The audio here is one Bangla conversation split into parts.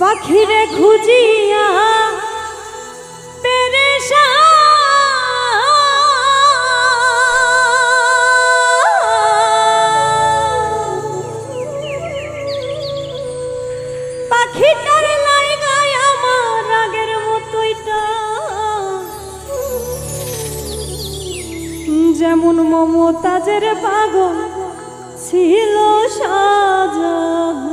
পাখিরে খুঁজিয়া যেমন মমতাজের পাগল ছিল সাজা।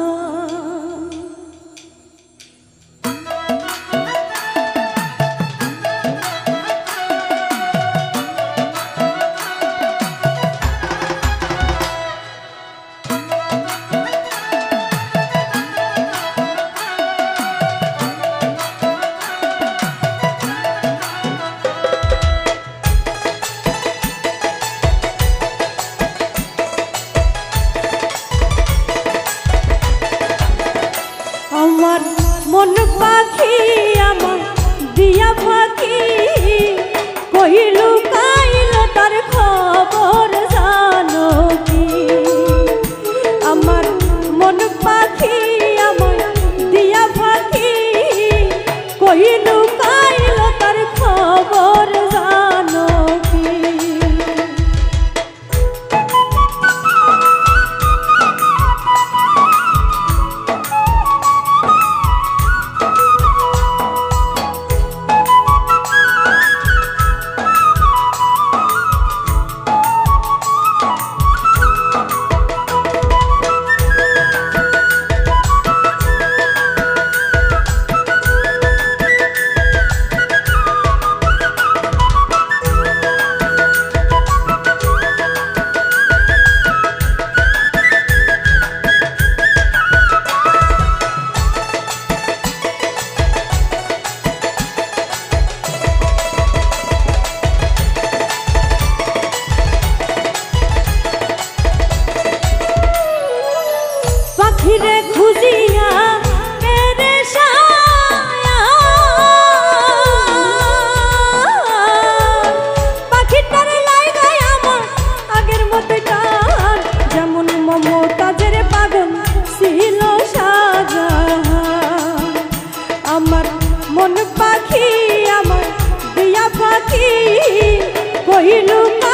কইলু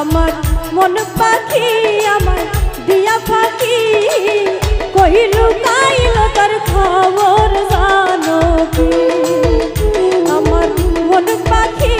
আমার মন পাখি আমার দিয়া পাখি। কহিল কাইল তার খবর জানো আমার মন পাখি